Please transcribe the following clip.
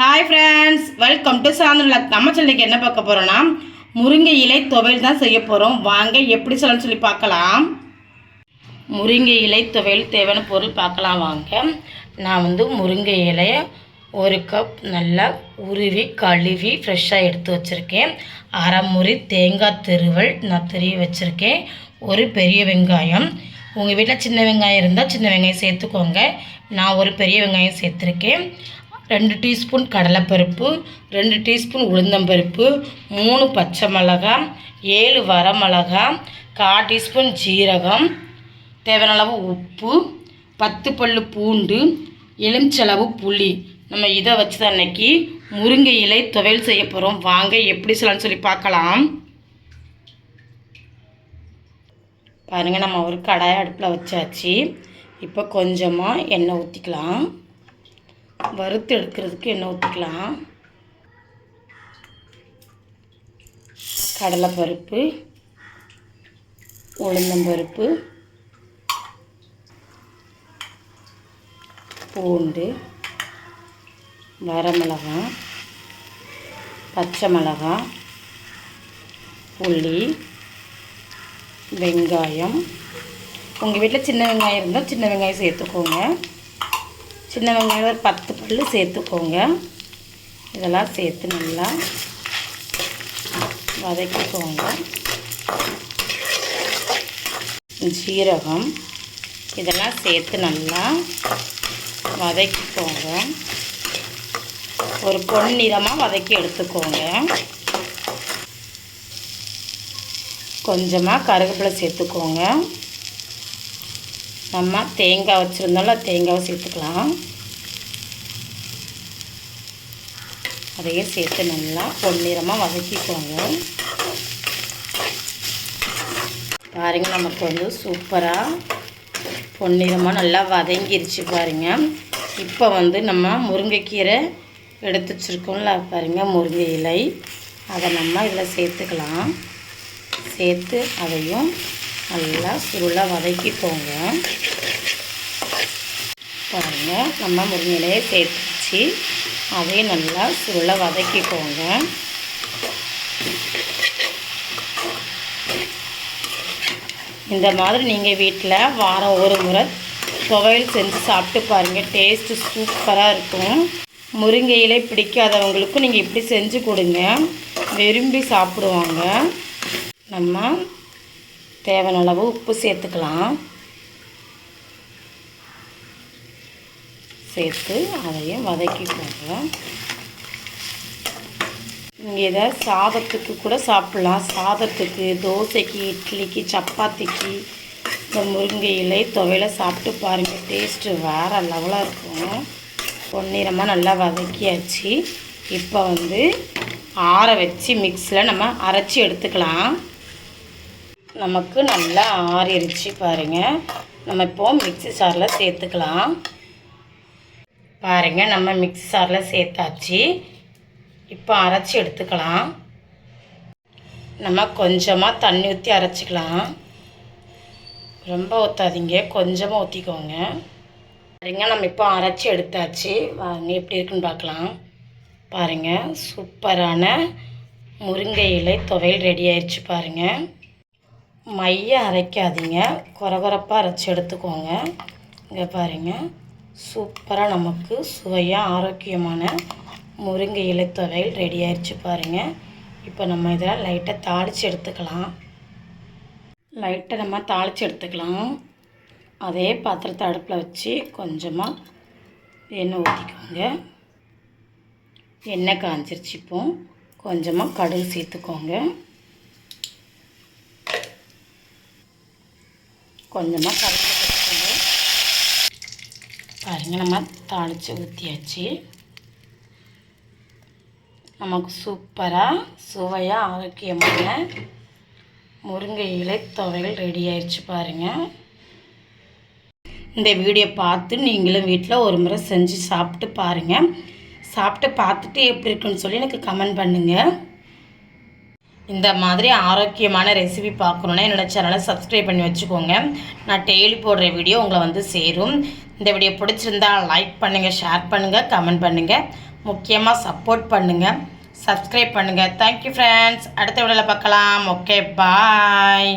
Hi friends welcome to சாந்தனில் நம்ம சொல்லிக்கு என்ன பார்க்க போகிறோன்னா முருங்கை இலை துவையல் தான் செய்ய போகிறோம் வாங்க எப்படி சொல்லணும்னு சொல்லி பார்க்கலாம். முருங்கை இலை துவையல் தேவையான பொருள் பார்க்கலாம் வாங்க. நான் வந்து முருங்கை இலையை ஒரு கப் நல்லா உருவி கழுவி ஃப்ரெஷ்ஷாக எடுத்து வச்சுருக்கேன். அரை முறி தேங்காய் திருவல் நான் திருவி வச்சுருக்கேன். ஒரு பெரிய வெங்காயம். உங்கள் வீட்டில் சின்ன வெங்காயம் இருந்தால் சின்ன வெங்காயம் சேர்த்துக்கோங்க. நான் ஒரு பெரிய வெங்காயம் சேர்த்துருக்கேன். ரெண்டு டீஸ்பூன் கடலைப்பருப்பு ரெண்டு டீஸ்பூன் உளுந்தம்பருப்பு மூணு பச்சை மிளகாய் ஏழு வரமிளகாய் கால் டீஸ்பூன் ஜீரகம் தேவையான அளவு உப்பு பத்து பல்லு பூண்டு எலுமிச்சளவு புளி. நம்ம இதை வச்சு தான் அன்னைக்கு முருங்கை இலை துவையல் செய்ய போகிறோம் வாங்க எப்படி சொல்லலாம்னு சொல்லி பார்க்கலாம். பாருங்கள் நம்ம ஒரு கடாய் அடுப்பில் வச்சாச்சு. இப்போ கொஞ்சமாக எண்ணெய் ஊற்றிக்கலாம் வறுத்து எடுக்கிறதுக்கு எண்ணெய் ஊற்றிக்கலாம் கடலைப்பருப்பு உளுந்தம்பருப்பு பூண்டு வரமிளகாய் பச்சை மிளகாய் புளி வெங்காயம். உங்கள் வீட்டில் சின்ன வெங்காயம் இருந்தால் சின்ன வெங்காயம் சேர்த்துக்கோங்க. சின்ன வெங்காயம் ஒரு பத்து பல் சேர்த்துக்கோங்க. இதெல்லாம் சேர்த்து நல்லா வதக்கிக்கோங்க. ஜீரகம் இதெல்லாம் சேர்த்து நல்லா வதக்கிக்கோங்க. ஒரு பொன்னிறமாக வதக்கி எடுத்துக்கோங்க. கொஞ்சமாக கருவேப்பிலை சேர்த்துக்கோங்க. நம்ம தேங்காய் வச்சுருந்தோம்ல தேங்காவை சேர்த்துக்கலாம். அதையே சேர்த்து நல்லா பொன்னிறமாக வதக்கிக்கோங்க. பாருங்கள் நமக்கு வந்து சூப்பராக பொன்னிறமாக நல்லா வதங்கிருச்சு பாருங்கள் இப்போ வந்து நம்ம முருங்கைக்கீரை எடுத்து வச்சுருக்கோம்ல பாருங்கள் முருங்கை இலை. அதை நம்ம இதில் சேர்த்துக்கலாம். சேர்த்து அதையும் நல்லா சுருளாக வதக்கிக்கோங்க. பாருங்கள் நம்ம முருங்கையிலையை சேர்த்துச்சு. அதையும் நல்லா சுருளாக வதக்கிக்கோங்க. இந்த மாதிரி நீங்கள் வீட்டில் வாரம் ஒரு முறை துவையல் செஞ்சு சாப்பிட்டு பாருங்கள் டேஸ்ட்டு சூப்பராக இருக்கும். முருங்கையிலே பிடிக்காதவங்களுக்கும் நீங்கள் இப்படி செஞ்சு கொடுங்க. விரும்பி சாப்பிடுவாங்க. நம்ம தேவையான அளவு உப்பு சேர்த்துக்கலாம். சேர்த்து அதையும் வதக்கிக்கோங்க. நீங்கள் இதை சாதத்துக்கு கூட சாப்பிட்லாம். சாதத்துக்கு தோசைக்கு இட்லிக்கு சப்பாத்திக்கு இந்த முருங்கை இலை துவையில் சாப்பிட்டு பாருங்கள் டேஸ்ட்டு வேறு லெவலாக இருக்கும். பொன்னிறமாக நல்லா வதக்கியாச்சு. இப்போ வந்து ஆற வச்சு மிக்ஸில் நம்ம அரைச்சி எடுத்துக்கலாம். நமக்கு நல்லா ஆறிடுச்சு பாருங்கள் நம்ம இப்போது மிக்ஸி சாரில் சேர்த்துக்கலாம். பாருங்கள் நம்ம மிக்ஸி சாரில் சேர்த்தாச்சு. இப்போ அரைச்சி எடுத்துக்கலாம். நம்ம கொஞ்சமாக தண்ணி ஊற்றி அரைச்சிக்கலாம். ரொம்ப ஊற்றாதீங்க கொஞ்சமாக ஊற்றிக்கோங்க பாருங்க நம்ம இப்போ அரைச்சி எடுத்தாச்சு. வாங்க எப்படி இருக்குன்னு பார்க்கலாம். பாருங்கள் சூப்பரான முருங்கை இலை துவையல் ரெடி ஆயிடுச்சு பாருங்கள் மைய அரைக்காதீங்க. குறகுறப்பாக அரைச்சி எடுத்துக்கோங்க. இங்கே பாருங்கள் சூப்பராக நமக்கு சுவையாக ஆரோக்கியமான முருங்கை இலை துவையல் ரெடி ஆயிடுச்சு பாருங்கள் இப்போ நம்ம இதில் லைட்டாக தாளித்து எடுத்துக்கலாம். லைட்டாக நம்ம தாளித்து எடுத்துக்கலாம். அதே பாத்திரத்தை அடுப்பில் வச்சு கொஞ்சமாக எண்ணெய் ஊற்றிக்கோங்க எண்ணெய் காஞ்சிருச்சு இப்போ. கொஞ்சமாக கடுகு சேர்த்துக்கோங்க. கொஞ்சமாக கடுகு சேர்த்துக்கோங்க பாருங்கள் நம்ம தாளித்து ஊற்றியாச்சு நமக்கு சூப்பராக சுவையாக ஆரோக்கியமான முருங்கை இலை துவையல் ரெடி ஆயிடுச்சு பாருங்கள் இந்த வீடியோ பார்த்து நீங்களும் வீட்டில் ஒரு முறை செஞ்சு சாப்பிட்டு பாருங்கள் சாப்பிட்டு பார்த்துட்டு எப்படி இருக்குன்னு சொல்லி எனக்கு கமெண்ட் பண்ணுங்கள் இந்த மாதிரி ஆரோக்கியமான ரெசிபி பார்க்கணுன்னா என்னோடய சேனலை சப்ஸ்கிரைப் பண்ணி வச்சுக்கோங்க. நான் டெய்லி போடுற வீடியோ உங்களை வந்து சேரும். இந்த வீடியோ பிடிச்சிருந்தா லைக் பண்ணுங்கள் ஷேர் பண்ணுங்கள் கமெண்ட் பண்ணுங்கள் முக்கியமாக சப்போர்ட் பண்ணுங்கள் சப்ஸ்கிரைப் பண்ணுங்கள் தேங்க்யூ ஃப்ரெண்ட்ஸ் அடுத்த வீடியோவில் பார்க்கலாம். Okay bye